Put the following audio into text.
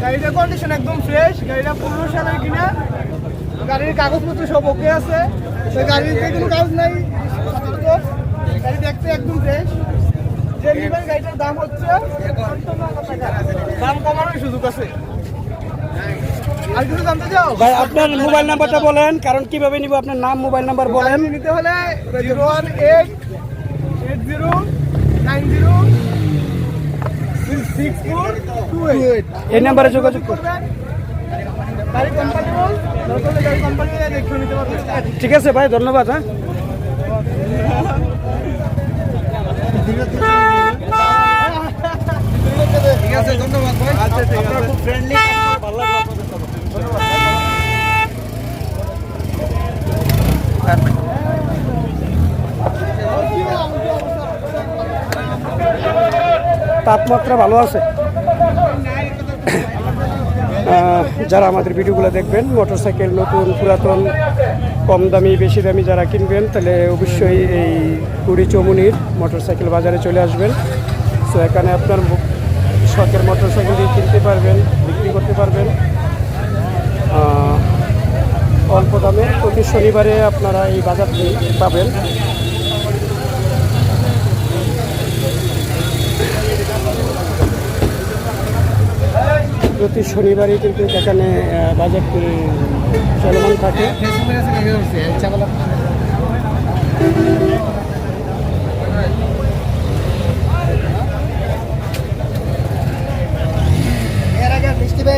Condition একদম fresh গাড়িটা পনেরো সালের কিনা। গাড়ির কাগজপত্র সব ওকে আছে। তো গাড়িতে কোনো কাজ নাই। গাড়ি দেখতে একদম ফ্রেশ যে নিবেন গাড়িটার দাম হচ্ছে দাম কমানোর সুযোগ আছে। আর কিছু জানতে চাও? ভাই আপনার মোবাইল নাম্বারটা বলেন কারণ কীভাবে নিব আপনার নাম মোবাইল নাম্বার বলেন। নিতে হলে zero one eight eight zero nine zero এই নাম্বারে যোগাযোগ ঠিক আছে ভাই, ধন্যবাদ হ্যাঁ। ঠিক আছে, ধন্যবাদ ভাই। আচ্ছা ঠিক আছে খুব ফ্রেন্ডলি ভালো লাগল তাপমাত্রা ভালো আছে। যারা আমাদের ভিডিওগুলো দেখবেন, মোটরসাইকেল নতুন, পুরাতন কম দামি বেশি দামি যারা কিনবেন, তাহলে অবশ্যই এই কুড়ি চমুনির মোটরসাইকেল বাজারে চলে আসবেন। সো এখানে আপনার শখের মোটরসাইকেল দিয়ে কিনতে পারবেন, বিক্রি করতে পারবেন। অল্প দামে প্রতি শনিবারে আপনারা এই বাজারটি পাবেন। প্রতি শনিবারই কিন্তু এখানে বাজার চলমান থাকে। এর আগে মিষ্টি ভাই